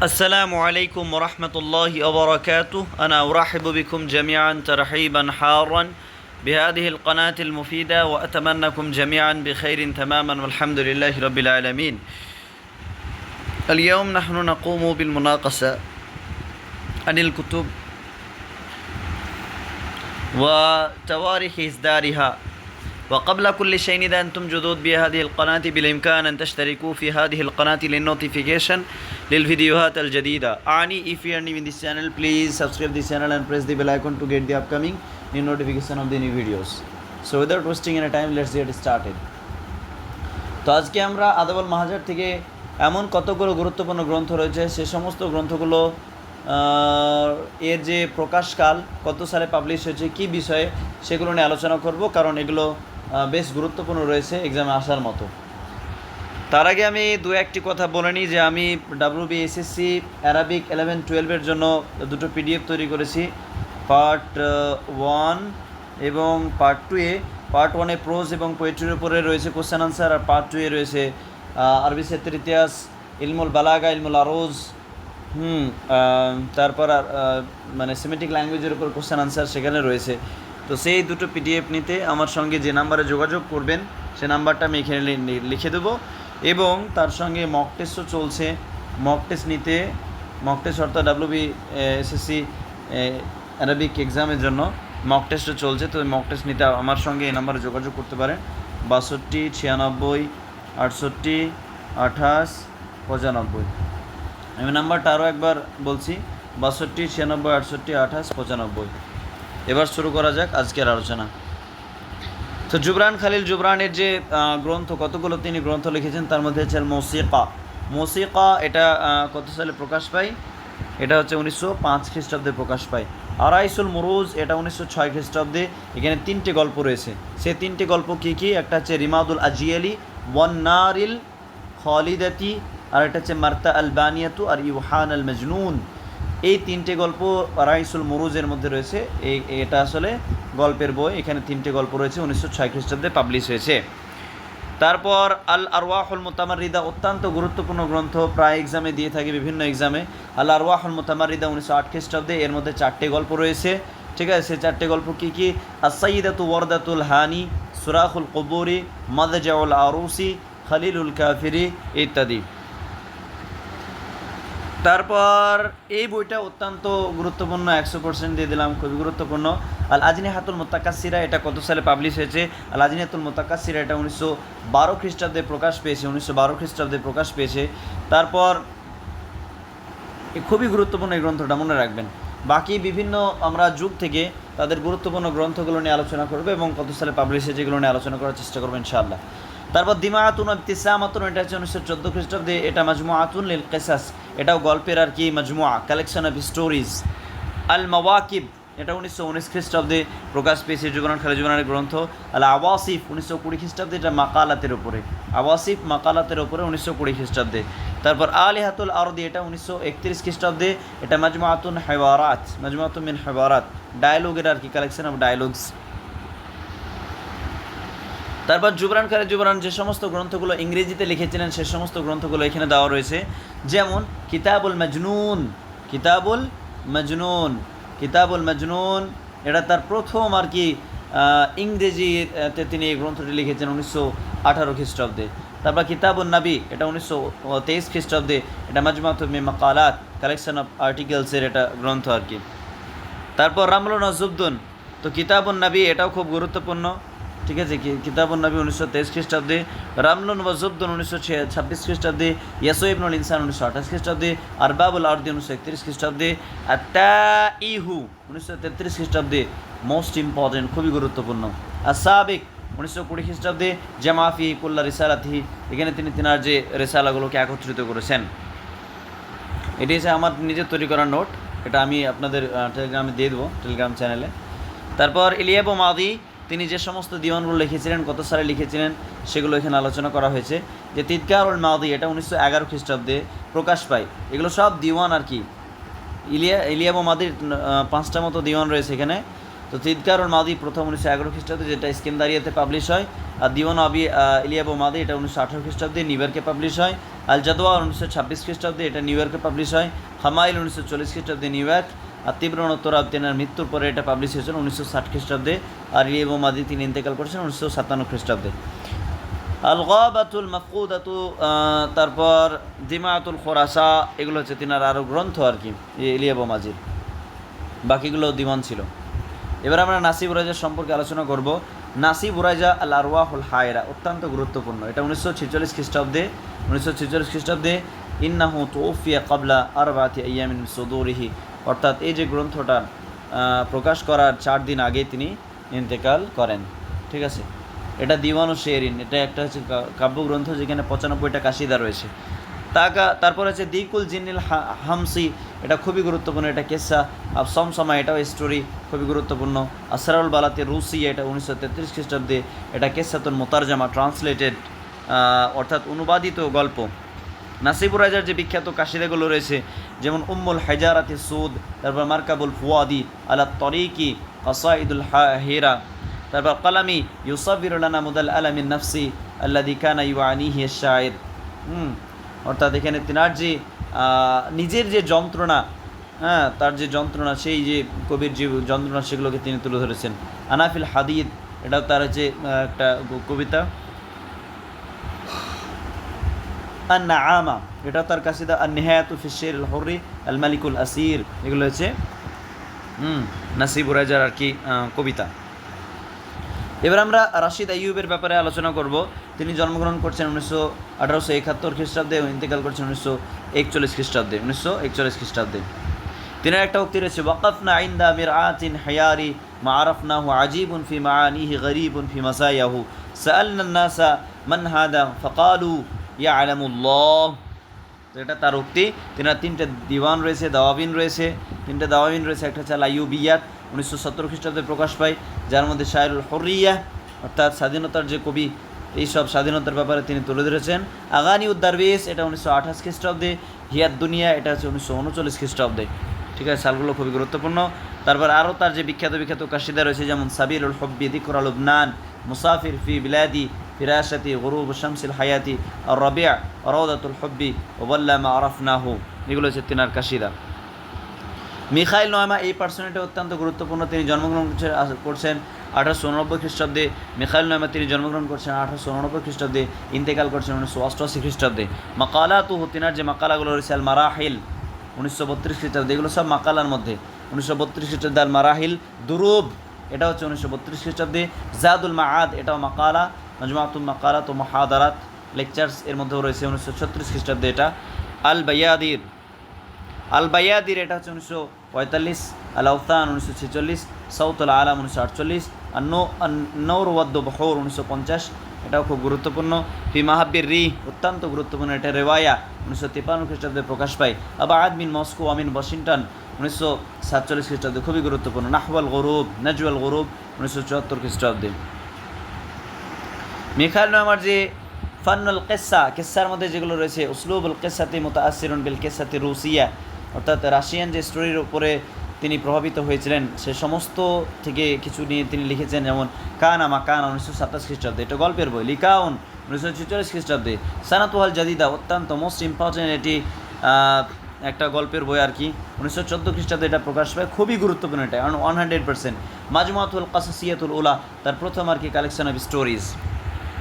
السلام عليكم ورحمة الله وبركاته. أنا أرحب بكم جميعا ترحيبا حارا بهذه القناة المفيدة وأتمنىكم جميعا بخير تماما والحمد لله رب العالمين. اليوم نحن نقوم بالمناقشة عن الكتب وتواريخ إصدارها. وقبل كل شيء إذا أنتم جدد بهذه القناة بالإمكان أن تشتركوا في هذه القناة للنوتيفيكيشن للفيديوهات الجديدة أعني if you are new in this channel please subscribe this channel and press the bell icon to get the upcoming new notification of the new videos so without wasting any time let's get started তো আজকে আমরা আদাবল মাহাজার থেকে এমন কতগুলো গুরুত্বপূর্ণ গ্রন্থ রয়েছে সে সমস্ত গ্রন্থগুলো আহ, এর যে প্রকাশকাল কত সালে পাবলিশ হয়েছে কি বিষয়ে সেগুলো নিয়ে আলোচনা করব কারণ এগুলো আহ, বেশ গুরুত্বপূর্ণ রয়েছে এক্সামে আসার মতো। তার আগে আমি দু একটি কথা বলে নিই যে আমি ডাব্লিউ এসএসসি অ্যারাবিক ইলেভেন টুয়েলভের জন্য দুটো পিডিএফ তৈরি করেছি। পার্ট ওয়ান এবং পার্ট টু এ। পার্ট ওয়ানে প্রোজ এবং পোয়েট্রির উপরে রয়েছে কোশ্চেন আনসার আর পার্ট টু এ রয়েছে আরবি সাহিত্যের ইতিহাস, ইলমুল বালাগা, ইলমুল আরোজ, হুম তারপর মানে সিমেটিক ল্যাঙ্গুয়েজের উপর কোশ্চেন আনসার সেখানে রয়েছে। তো সেই দুটো পিডিএফ নিতে আমার সঙ্গে যে নাম্বারে যোগাযোগ করবেন, সে নাম্বারটা আমি এখানে লিখে দেবো। এবং তার সঙ্গে মক টেস্টও চলছে। মক টেস্ট নিতে মক টেস্ট অর্থাৎ ডাব্লিউবি এসএসসি অ্যারাবিক এক্সামের জন্য মক টেস্টও চলছে। তো মক টেস্ট নিতে আমার সঙ্গে এই নাম্বারে যোগাযোগ করতে পারেন। বাষট্টি, ছিয়ানব্বই, আটষট্টি, আঠাশ, পঁচানব্বই। আমি নাম্বারটা আরও একবার বলছি। বাষট্টি, ছিয়ানব্বই, আটষট্টি, আঠাশ, পঁচানব্বই। এবার শুরু করা যাক আজকের আলোচনা। তো জুবরান খালিল জুবরানের যে গ্রন্থ, কতগুলো তিনি গ্রন্থ লিখেছেন, তার মধ্যে হচ্ছে মৌসিকা। মৌসিকা এটা কত সালে প্রকাশ পায়? এটা হচ্ছে উনিশশো পাঁচ খ্রিস্টাব্দে প্রকাশ পায়। আড়াইশুল মুরুজ, এটা উনিশশো ছয় খ্রিস্টাব্দে। এখানে তিনটে গল্প রয়েছে। সে তিনটে গল্প কী কী? একটা হচ্ছে রিমাদুল আজিয়ালি ওয়ান্নারিল খালিদাতি, আর একটা হচ্ছে মার্তা আল বানিয়াতু আর ইউহান আল মজনুন এই তিনটে গল্প রাইসুল মুরুজের মধ্যে রয়েছে। এই এটা আসলে গল্পের বই, এখানে তিনটে গল্প রয়েছে, উনিশশো ছয় খ্রিস্টাব্দে পাবলিশ হয়েছে। তারপর আল আরওয়াহুল মোতামারিদা অত্যন্ত গুরুত্বপূর্ণ গ্রন্থ, প্রায় এক্সামে দিয়ে থাকে বিভিন্ন এক্সামে আল আরওয়াহুল মোতামারিদা উনিশশো আট খ্রিস্টাব্দে এর মধ্যে চারটে গল্প রয়েছে। ঠিক আছে, সে চারটে গল্প কী কী? আসাইদাতু ওয়ারদাতুল হানি সুরাখুল কবুরি, মাদজাউল আরুসি খালিলুল কাফিরি ইত্যাদি। তারপর এই বইটা অত্যন্ত গুরুত্বপূর্ণ, একশো পার্সেন্ট দিয়ে দিলাম, খুবই গুরুত্বপূর্ণ। আল আজনি হাতুল মোত্তাকাসিরা এটা কত সালে পাবলিশ হয়েছে? আল আজনি হাতুল মোত্তাকাসিরা এটা উনিশশো বারো খ্রিস্টাব্দে প্রকাশ পেয়েছে, উনিশশো বারো খ্রিস্টাব্দে প্রকাশ পেয়েছে। তারপর খুবই গুরুত্বপূর্ণ এই গ্রন্থটা, মনে রাখবেন। বাকি বিভিন্ন আমরা যুগ থেকে তাদের গুরুত্বপূর্ণ গ্রন্থগুলো নিয়ে আলোচনা করব এবং কত সালে পাবলিশ হয়েছে যেগুলো নিয়ে আলোচনা করার চেষ্টা করব, ইনশাআল্লাহ। তারপর দিমা দিমাআতুন ইবতিসামাতুন, এটা হচ্ছে উনিশশো চোদ্দ খ্রিস্টাব্দে, এটা মাজমুআতুন লিল কেসাস। এটাও গল্পের আর কি মাজমুআ কালেকশন অফ স্টোরিজ আল মাওয়াকিব এটা উনিশশো উনিশ খ্রিস্টাব্দে প্রকাশ পেয়েছে যুগনান খালি যুগনানের গ্রন্থ। আল আওয়াসিফ উনিশশো কুড়ি খ্রিস্টাব্দে, এটা মাকালাতের ওপরে আওয়াসিফ মাকালাতের ওপরে উনিশশো কুড়ি খ্রিস্টাব্দে। তারপর আলিহাতুল আরদি, এটা উনিশশো একত্রিশ খ্রিস্টাব্দে, এটা মাজমুআতুন হেওয়ারাত, মাজমুআতুন মিন হেওয়ারাত। ডায়ালগের আর কি কালেকশন অফ ডায়ালগস তারপর জুবরান খালে জুবরান যে সমস্ত গ্রন্থগুলো ইংরেজিতে লিখেছিলেন, সে সমস্ত গ্রন্থগুলো এখানে দেওয়া রয়েছে। যেমন, কিতাবুল মজনুন কিতাবুল মজনুন কিতাবুল মজনুন, এটা তার প্রথম আর কি ইংরেজিতে তিনি এই গ্রন্থটি লিখেছেন উনিশশো আঠারো খ্রিস্টাব্দে। তারপর কিতাবুল নাবি, এটা উনিশশো তেইশ খ্রিস্টাব্দে, এটা মে মাকালাত কালেকশন অফ আর্টিকেলসের এটা গ্রন্থ আর কি। তারপর রামলু নজুদ্দুন তো কিতাবুন নবী, এটাও খুব গুরুত্বপূর্ণ। ঠিক আছে কিতাবুন নবী উনিশশো তেইশ খ্রিস্টাব্দে রামলুন ওয়াজুদ্দুন উনিশশো ছাব্বিশ খ্রিস্টাব্দে ইয়াসো ইবনুল ইনসান উনিশশো আঠাশ খ্রিস্টাব্দে, আরবাবুল আরদি উনিশশো একত্রিশ খ্রিস্টাব্দে আর তা ইহু উনিশশো তেত্রিশ খ্রিস্টাব্দে মোস্ট ইম্পর্টেন্ট খুবই গুরুত্বপূর্ণ। আর সাবিক উনিশশো কুড়ি খ্রিস্টাব্দে জামাফি কুল্লা রিসালাথি এখানে তিনি তিনার যে রেসালাগুলোকে একত্রিত করেছেন। এটি হচ্ছে আমার নিজের তৈরি করা নোট এটা আমি আপনাদের টেলিগ্রামে দিয়ে দেবো টেলিগ্রাম চ্যানেলে তারপর ইলিয়াবো মাদি তিনি যে সমস্ত দিওয়ানগুলো লিখেছিলেন, কত সালে লিখেছিলেন, সেগুলো এখানে আলোচনা করা হয়েছে। যে তিদকার উল মাদি এটা উনিশশো এগারো খ্রিস্টাব্দে প্রকাশ পায়। এগুলো সব দিওয়ান আর কি। ইলিয়া, ইলিয়াবো মাদির পাঁচটা মতো দিওয়ান রয়েছে এখানে। তো তিদকারুল মাদি প্রথম উনিশশো এগারো খ্রিস্টাব্দে যেটা স্কেন্দারিয়াতে পাবলিশ হয়, আর দিওয়ান আবি ইলিয়াবো মাদি এটা উনিশশো আঠারো খ্রিস্টাব্দে নিউ ইয়র্কে পাবলিশ হয়। আল জাদোয়া উনিশশো ছাব্বিশ খ্রিস্টাব্দে এটা নিউ ইয়র্কে পাবলিশ হয়। হামাইল উনিশশো চল্লিশ খ্রিস্টাব্দে নিউ ইয়র্ক। আর তীব্রণোত্তর আবদিনের মৃত্যুর পরে এটা পাবলিশ হয়েছিল উনিশশো ষাট খ্রিস্টাব্দে। আর ইলিয়াবো মাদি তিনি ইন্তেকাল করেছেন উনিশশো সাতান্ন খ্রিস্টাব্দে। আল গাবাতুল আহ, তারপর দিমাতুল খোরাসা এগুলো হচ্ছে তিনার আরও গ্রন্থ আর কি ইলিয়াবো মাজির বাকিগুলো দিওয়ান ছিল। এবার আমরা নাসিব উরাজা সম্পর্কে আলোচনা করব। নাসিব উরাজা আল আরওয়াহুল হায়রা অত্যন্ত গুরুত্বপূর্ণ। এটা উনিশশো ছেচল্লিশ খ্রিস্টাব্দে উনিশশো ছেচল্লিশ খ্রিস্টাব্দে ইন্নাহু তোফিয়া কাবলা আরবাতি ইয়ামিন সদৌরিহি অর্থাৎ এই যে গ্রন্থটা প্রকাশ করার চার দিন আগে তিনি ইন্তেকাল করেন। ঠিক আছে? এটা দিওয়ান শেরিন। এটা একটা হচ্ছে কাব্যগ্রন্থ যেখানে পঁচানব্বইটা কাশিদা রয়েছে। তাকা, তারপর হচ্ছে দিকুল জিনিল হামসি। এটা খুবই গুরুত্বপূর্ণ। এটা কেসা আর সমসমা, এটাও স্টোরি খুবই গুরুত্বপূর্ণ। আসরাউল বালাতে রুসি, এটা উনিশশো তেত্রিশ খ্রিস্টাব্দে। এটা কেসাতুল মোতারজামা ট্রান্সলেটেড অর্থাৎ অনুবাদিত গল্প। নাসিবুর রাজার যে বিখ্যাত কাশিদাগুলো রয়েছে, যেমন উম্মুল হাজারাতি সুদ, তারপর মার্কাবুল ফুয়াদি, আলা তরিকি কসাইদুল হেরা, তারপর কালামি ইউসাফিরুল্লানা মুদাল আলামিন নফসি আল্লাদি কানা ইউআনিহি শায়ের হুম, অর্থাৎ এখানে তিনার যে নিজের যে যন্ত্রণা হ্যাঁ তার যে যন্ত্রণা, সেই যে কবির যে যন্ত্রণা, সেগুলোকে তিনি তুলে ধরেছেন। আনাফিল হাদিদ, এটাও তার যে একটা কবিতা। আন আমা এটা তার কাসিদা আন নেহায়াতু ফিশের হরি আল মালিকুল আসির এগুলো হচ্ছে হুম নাসিবুর রাজার আর কি কবিতা এবার আমরা রাশিদ আইয়ুবের ব্যাপারে আলোচনা করব তিনি জন্মগ্রহণ করছেন উনিশশো আঠারোশো একাত্তর খ্রিস্টাব্দে ও ইন্তেকাল করছেন উনিশশো একচল্লিশ খ্রিস্টাব্দে উনিশশো একচল্লিশ খ্রিস্টাব্দে তিনের একটা উক্তি রয়েছে ওয়াকাফনা আইন্দা মির আতিন হায়ারি মা আরফনাহু আজিবুন ফি মাআনিহি গরিবুন ফি মাসায়াহু সাআলনা নাসা মান হাদা ফাকালু ইয়ালামুল্লাহ তো এটা তার উক্তি। তিনার তিনটে দিওয়ান রয়েছে, দাওয়াবিন রয়েছে। তিনটে দাওয়াবিন রয়েছে, একটা হচ্ছে আইয়ুবিয়াত, উনিশশো সত্তর খ্রিস্টাব্দে প্রকাশ পায়। যার মধ্যে শায়রুল হরিয়া অর্থাৎ স্বাধীনতার যে কবি, এইসব স্বাধীনতার ব্যাপারে তিনি তুলে ধরেছেন। আগানি উদ্দারবেশ এটা উনিশশো আঠাশ খ্রিস্টাব্দে। হিয়াত দুনিয়া, এটা হচ্ছে উনিশশো উনচল্লিশ খ্রিস্টাব্দে। ঠিক আছে, সালগুলো খুবই গুরুত্বপূর্ণ। তারপর আরও তার যে বিখ্যাত বিখ্যাত কাশিদা রয়েছে, যেমন সাবিরুল হব্বি, দিকর আল উবনান মুসাফির ফি বিলাদি ফিরাশাতি, গরুব শামসিল হায়াতি আর রবিয়া রৌদাতুল হব্বি ওবাল্লামা আরফনাহু। এগুলো হচ্ছে তিনার কাশিদা। মিখাইল নয়মা, এই পার্সোনালিটি অত্যন্ত গুরুত্বপূর্ণ। তিনি জন্মগ্রহণ করছেন আঠারোশো উননব্বই খ্রিস্টাব্দে। মিখাইল নয়মা, তিনি জন্মগ্রহণ করছেন আঠারোশো উননব্বই খ্রিস্টাব্দে। ইন্তেকাল করছেন উনিশশো অষ্টআশি খ্রিস্টাব্দে। মাকালা তু তিনার যে মাকালাগুলো রয়েছে আল মারাহিল উনিশশো বত্রিশ খ্রিস্টাব্দে। এগুলো সব মাকালার মধ্যে। উনিশশো বত্রিশ খ্রিস্টাব্দে আল মারাহিল দুরুব। এটা হচ্ছে উনিশশো বত্রিশ খ্রিস্টাব্দে জাদুল মাআদ, এটাও মাকালা নজমাতুল মাকালাত ও মাহাদারাত লেকচার্স এর মধ্যেও রয়েছে উনিশশো ছত্রিশ খ্রিস্টাব্দে এটা। আল বাইয়াদির আল বাইয়াদির এটা হচ্ছে উনিশশো পঁয়তাল্লিশ আল আউতান উনিশশো ছেচল্লিশ আল আলাম উনিশশো আটচল্লিশ আর নো নৌর ওয়াদ্দ বহর উনিশশো পঞ্চাশ, এটাও খুব গুরুত্বপূর্ণ। ফি মাহাব্বির রি, অত্যন্ত গুরুত্বপূর্ণ এটা রেওয়ায়া উনিশশো তিপ্পান্ন খ্রিস্টাব্দে প্রকাশ পায়। আবার আদমিন মস্কো, আমিন ওয়াশিংটন উনিশশো সাতচল্লিশ খ্রিস্টাব্দে, খুবই গুরুত্বপূর্ণ। নাহওয়াল গরুব, নাজওয়াল গরুব, উনিশশো চুয়াত্তর খ্রিস্টাব্দে। মিখাইল নামার যে ফান্নুল কেসা কেসার মধ্যে যেগুলো রয়েছে, উসলুবুল কেসাতি মোতাসিরুন বিল কেসাতি রুসিয়া, অর্থাৎ রাশিয়ান যে স্টোরির উপরে তিনি প্রভাবিত হয়েছিলেন, সে সমস্ত থেকে কিছু নিয়ে তিনি লিখেছেন, যেমন কানা মা কানা উনিশশো সাতাশ খ্রিস্টাব্দে, এটা গল্পের বই, লিকাউন উনিশশো ছেচল্লিশ খ্রিস্টাব্দে, সানাতুহাল জাদিদা অত্যন্ত মোস্ট ইম্পর্টেন্ট, এটি একটা গল্পের বই আর কি। উনিশশো চোদ্দ খ্রিস্টাব্দে এটা প্রকাশ পায়। খুবই গুরুত্বপূর্ণ এটা ওয়ান হান্ড্রেড পার্সেন্ট মাজমাতুল কাসাসিয়াতুল উলা, তার প্রথম আর কি কালেকশন অফ স্টোরিজ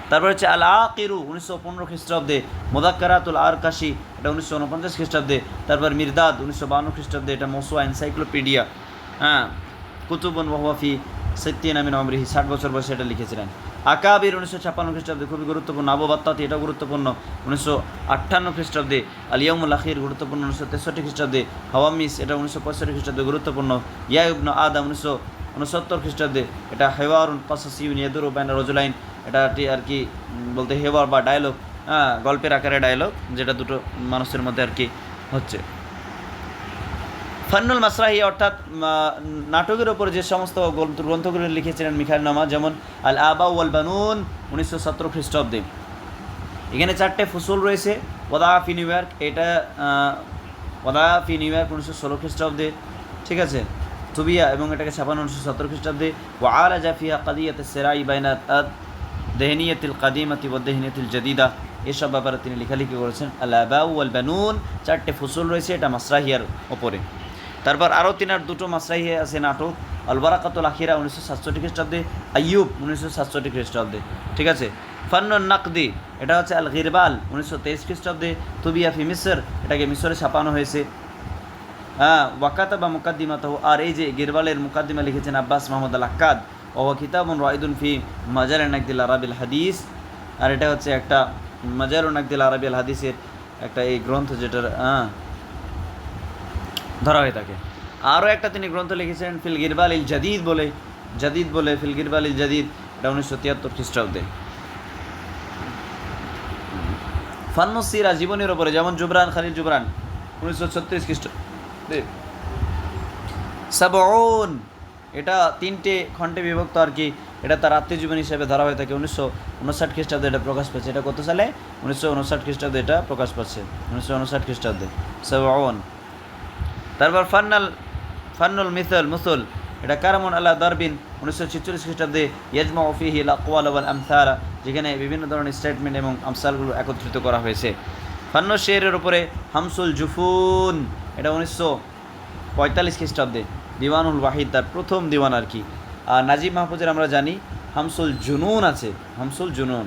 তারপর হচ্ছে আল আকিরু উনিশশো পনেরো খ্রিস্টাব্দে। মোদাক্কারাতুল আর কাশি এটা উনিশশো উনপঞ্চাশ খ্রিস্টাব্দে। তারপর মির্দাদ, উনিশশো বান্ন খ্রিস্টাব্দে, এটা মোসোয়া এনসাইক্লোপিডিয়া হ্যাঁ কুতুবন ওয়াফি সত্যিন আমিন অমরিহি ষাট বছর বয়সে এটা লিখেছিলেন। আকাবির উনিশশো ছাপ্পান্ন খ্রিস্টাব্দে খুবই গুরুত্বপূর্ণ। আবুবাত্তাতি এটাও গুরুত্বপূর্ণ। উনিশশো আটান্ন খ্রিস্টাব্দে আলিয়ামুল আখির গুরুত্বপূর্ণ। উনিশশো তেষট্টি খ্রিস্টাব্দে হাওয়ামিস এটা উনিশশো পঁয়ষট্টি খ্রিস্টাব্দে গুরুত্বপূর্ণ। ইয়াইবন আদা উনিশশো উনসত্তর খ্রিস্টাব্দে এটা হেওয়ারুন কাসাসিউন ইয়াদুর ব্যান রজুলাইন এটা আর কি বলতে হেওয়ার বা ডায়লগ হ্যাঁ গল্পের আকারে ডায়লগ যেটা দুটো মানুষের মধ্যে আর কি হচ্ছে। ফান্নুল মাসরাহি অর্থাৎ নাটকের ওপর যে সমস্ত গ্রন্থ গ্রন্থগুলো লিখেছিলেন মিখাইল নামা, যেমন আল আবা ওয়াল বানুন, উনিশশো সতেরো খ্রিস্টাব্দে। এখানে চারটে ফুসুল রয়েছে ওদাফি নিউ ইয়র্ক, এটা ওদাফি নিউ ইয়র্ক উনিশশো ষোলো খ্রিস্টাব্দে, ঠিক আছে? তুবিয়া এবং এটাকে ছাপানো উনিশশো সত্তর খ্রিস্টাব্দে। ওয়ালা জাফিয়া কাদিয়াতে সেরাই বাইনা দেহনিয়তিল কাদিমাতি ও দেহনিয়তিল জাদিদা। এসব ব্যাপারে তিনি লেখালেখি করেছেন। আল্লাহ ওয়াল বানুন, চারটে ফসল রয়েছে, এটা মাসরাহিয়ার ওপরে। তারপর আরও তিনার দুটো মাসরাহিয়া আছে নাটক। আলবারাকাতুল আখিরা উনিশশো সাতষট্টি খ্রিস্টাব্দে, আইয়ুব উনিশশো সাতষট্টি খ্রিস্টাব্দে। ঠিক আছে? ফান্নুন নাকদি, এটা হচ্ছে আল গিরবাল উনিশশো তেইশ খ্রিস্টাব্দে। তুবিয়া ফি মিসর, এটাকে মিশরে ছাপানো হয়েছে। হ্যাঁ ওয়াকাতা বা মুকাদ্দিমাত আর এই যে গিরবালের মুকাদ্দিমা লিখেছেন আব্বাস মাহমুদ আল আক্কাদ ও কিতাবুন রাইদুন ফি মাজার নাকদিল আরাবিল হাদিস। আর এটা হচ্ছে একটা মাজার নাকদিল আরাবিল হাদিসের একটা এই গ্রন্থ যেটার হ্যাঁ ধরা হয়ে থাকে। আরও একটা তিনি গ্রন্থ লিখেছেন, ফিল গিরবাল ইল জাদিদ বলে। জাদিদ বলে, ফিল গিরবাল ইল জাদিদ, এটা উনিশশো তিয়াত্তর খ্রিস্টাব্দে। ফান্নসিরা জীবনের ওপরে যেমন জুবরান, খালিল জুবরান, উনিশশো ছত্রিশ খ্রিস্টাব্দে। সাবউন, এটা তিনটে খণ্ডে বিভক্ত আর কি, এটা তার আত্মজীবন হিসেবে ধরা হয়ে থাকে। উনিশশো উনষাট খ্রিস্টাব্দে এটা প্রকাশ পাচ্ছে। এটা কত সালে? উনিশশো উনষাট খ্রিস্টাব্দে এটা প্রকাশ পাচ্ছে। উনিশশো উনষাট খ্রিস্টাব্দে। সাবউন তারপর ফান্নাল, ফান্নুল মিসল মুসল, এটা কারামুন আল্লাহ দারবিন উনিশশো ছেচল্লিশ খ্রিস্টাব্দে ইয়াজমা ওফিহি লাকওয়াল ওয়াল আমসারা যেখানে বিভিন্ন ধরনের স্টেটমেন্ট এবং আমসালগুলো একত্রিত করা হয়েছে। ফান্ন শেরের উপরে হামসুল জুফুন, এটা উনিশশো পঁয়তাল্লিশ খ্রিস্টাব্দে, দিওয়ানুল ওয়াহিদ, তার প্রথম দিওয়ান আর কি। আর নাজিব মাহফুজের আমরা জানি হামসুল জুনুন আছে, হামসুল জুনুন।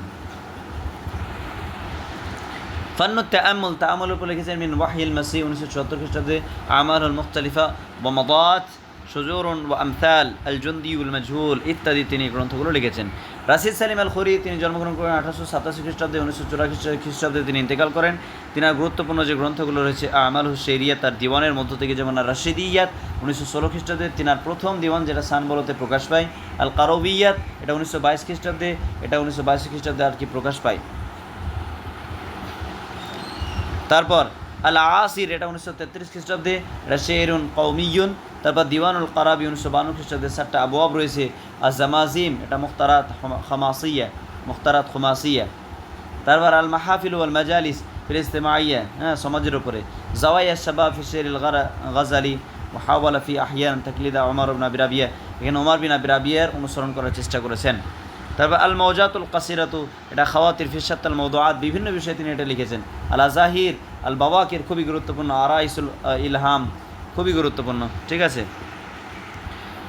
ফান্ন তাআমুল তাআমুল উপর লিখেছেন মিন ওয়াহিল মাসি উনিশশো চুয়াত্তর খ্রিস্টাব্দে আমারুল মুখতালিফা বমাদাত সুজুরুন ও আমথাল আল জন্দিউল মাজহুল ইত্যাদি তিনি গ্রন্থগুলো লিখেছেন। রাশিদ সালিম আল খরি তিনি জন্মগ্রহণ করেন আঠারোশো সাতাশি খ্রিস্টাব্দে, উনিশশো চুরাশি খ্রিস্টাব্দে তিনি ইন্তেকাল করেন। তিনার গুরুত্বপূর্ণ যে গ্রন্থগুলো রয়েছে আমাল হুসেরিয়া তার দিওয়ানের মধ্য থেকে যেমন আর রাশিদিয়াত, উনিশশো ষোলো খ্রিস্টাব্দে তিনার প্রথম দিওয়ান যেটা সানবলতে প্রকাশ পায় আল কারবিয়াত এটা উনিশশো বাইশ খ্রিস্টাব্দে, এটা উনিশশো বাইশ খ্রিস্টাব্দে আর কি প্রকাশ পায়। তারপর আল আসির এটা উনিশশো তেত্রিশ খ্রিস্টাব্দে, এটা শেরুন কৌমিয়ুন তারপর দিওয়ানুল কারাবি উনিশশো বান্ন খ্রিস্টাব্দে সাতটা আবুয়াব রয়েছে। আর জামাজিম এটা মুখতারাত খামাসিয়া, মুখতারাত খুমাসিয়া। তারপর আল মাহফিল আল মাজালিস ফির ইস্তেমাইয়া হ্যাঁ সমাজের উপরে। জাওয়াইয়া শাবা ফিসের গাজালি হাওয়ালা ফি আহিয়ান তাকলিদা ওমর বিন আবি রাবিয়া। এখানে ওমর বিন আবি রাবিয়ার অনুসরণ করার চেষ্টা করেছেন। তারপর আল মৌজাতুল কাসিরাতু, এটা খাওয়াতির ফিসাত্তাল মৌদুয়াত বিভিন্ন বিষয়ে তিনি এটা লিখেছেন। আল আজাহির আল বাবাকের খুবই গুরুত্বপূর্ণ, আরাইসুল ইলহাম খুবই গুরুত্বপূর্ণ, ঠিক আছে?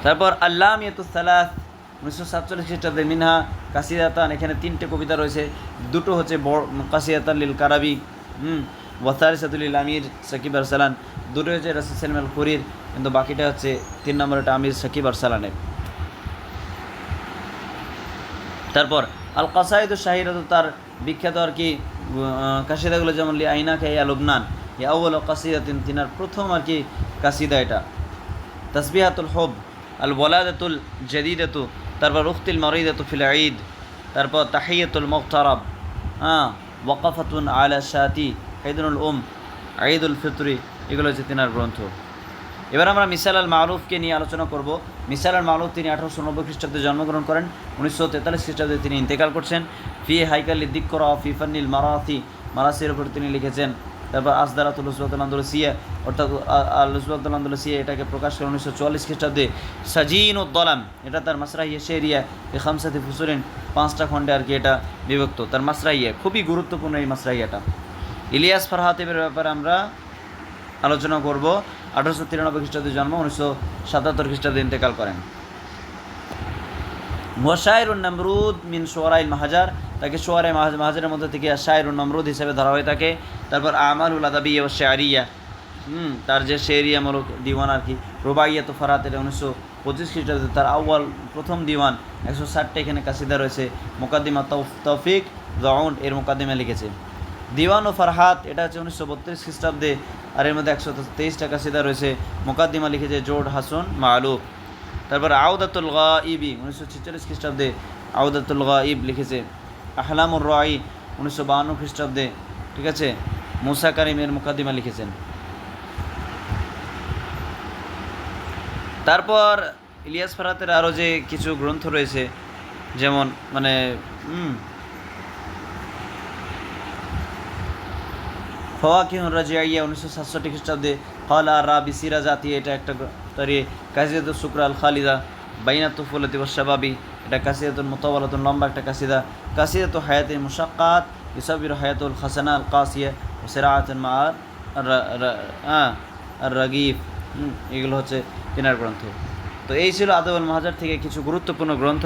তারপর আল্লাম ইয়াতুসালাস উনিশশো সাতচল্লিশ খ্রিস্টাব্দে মিনহা কাসিদাতান এখানে তিনটে কবিতা রয়েছে। দুটো হচ্ছে বড় কাসিদাতান লিল কারাবি, হুম ওয়াসারি সাতুল আমির সাকিব আরসালান। দুটো হচ্ছে রাসিদ সালিম আল খরির, কিন্তু বাকিটা হচ্ছে তিন নম্বরটা আমির সাকিব আরসালানের। তারপর আল কাসাইদ শাহিরাত তার বিখ্যাত আর কি কাসিদাগুলো যেমন লি আইনা কে ইয়া লুবনান ইয়া কাসিদা তিন তিনার প্রথম আর কি কাসিদা এটা। তসবিহাতুল হব আল ওয়ালাদাতুল জাদিদাতু, তারপর উখতিল মরিদাতু ফিল ঈদ, তারপর তাহিয়াতুল মুখতারাব হ্যাঁ ওয়াকাফাতুন আলা শাতি ঈদুল উম, ঈদুল ফিতরি, এগুলো হচ্ছে তিনার গ্রন্থ। এবার আমরা মিসাল আল মারুফকে নিয়ে আলোচনা করব। মিসাল আল মারুফ তিনি আঠারোশো নব্বই খ্রিস্টাব্দে জন্মগ্রহণ করেন, উনিশশো তেতাল্লিশ খ্রিস্টাব্দে তিনি ইন্তেকাল করছেন। ফি হাইকালি দিকরা ফি ফান্নিল মারাথি মারাসির উপর তিনি লিখেছেন। তারপর আসদারাতুল হুসবাতুল আন্দোলসিয়া, অর্থাৎ আল হুসবাতুল আন্দোলসিয়া এটাকে প্রকাশ করে উনিশশো চুয়াল্লিশ খ্রিস্টাব্দে। সাজিন উদ্দলাম এটা তার মাসরাহিয়া শেরিয়া, এ খামসাতি ফুসুরিন পাঁচটা খণ্ডে আর কি এটা বিভক্ত। তার মাসরাহিয়া, খুবই গুরুত্বপূর্ণ এই মাসরাহিয়াটা। ইলিয়াস ফারহাতিবের ব্যাপারে আমরা আলোচনা করব। আঠারোশো তিরানব্বই খ্রিস্টাব্দে জন্ম, উনিশশো সাতাত্তর খ্রিস্টাব্দে ইন্তেকাল করেন। ওয়াশায়রুন নমরুদ মিন সোয়ারাইল মাহাজার, তাকে সোয়ারাই মাহাজ- মাহাজারের মধ্যে থেকে শায়রুন নমরুদ হিসেবে ধরা হয়ে থাকে তারপর আমালুল আদাবি ও শেয়ারিয়া হুম, তার যে শেরিয়ামূলক দিওয়ান আর কি রুবাইয়া তো ফারাত এটা উনিশশো পঁচিশ খ্রিস্টাব্দে তার আউয়াল প্রথম দিওয়ান, একশো ষাটটা এখানে কাসিদা রয়েছে, মোকাদ্দিমা তৌফ- তৌফিক জাউন এর মোকাদ্দিমা লিখেছে। দিওয়ান ও ফারহাত, এটা হচ্ছে উনিশশো বত্রিশ খ্রিস্টাব্দে আর এর মধ্যে একশো তেইশ টাকা কাসিদা রয়েছে। মোকাদ্দিমা লিখেছে জোড হাসন মালুক। তারপর আউদাতুল গাইবি উনিশশো ছেচল্লিশ খ্রিস্টাব্দে আউদাতুল গাইব লিখেছে। আহলামুর রাই উনিশশো বাহান্ন খ্রিস্টাব্দে, ঠিক আছে? মুসা কারিমের মুকাদ্দিমা লিখেছেন। তারপর ইলিয়াস ফারাতের আরও যে কিছু গ্রন্থ রয়েছে, যেমন মানে ফওয়াকিহুন রাজিয়াইয়া উনিশশো সাতষট্টি খ্রিস্টাব্দে কলা রাবি সিরা জাতি এটা একটা তারি কাসিদাত শুক্র আল খালিদা বাইনা তুফুলতি ওয়াসাবাবি এটা কাসিদাতুল মোতাবালাতুল লম্বা একটা কাসিদা। কাসিদাতু হায়াতে মুশাক্কাত ইসাবির হায়াতুল খাসানা আল কাসিয়া ও সেরাআতুল মাআর হ্যাঁ হুম, এগুলো হচ্ছে তিনার গ্রন্থ। তো এই ছিল আদবুল মাহাজার থেকে কিছু গুরুত্বপূর্ণ গ্রন্থ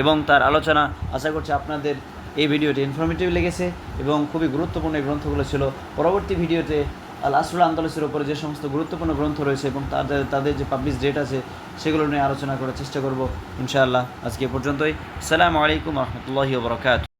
এবং তার আলোচনা। আশা করছি আপনাদের এই ভিডিওটি ইনফরমেটিভ লেগেছে এবং খুবই গুরুত্বপূর্ণ এই গ্রন্থগুলো ছিল। পরবর্তী ভিডিওতে আল আসরুল আন্দোলসের উপরে যে সমস্ত গুরুত্বপূর্ণ গ্রন্থ রয়েছে এবং তাদের তাদের যে পাবলিশ ডেট আছে, সেগুলো নিয়ে আলোচনা করার চেষ্টা করব। ইনশাআল্লাহ, আজকে পর্যন্তই। সালামু আলাইকুম রহমতুল্লাহি বরকাত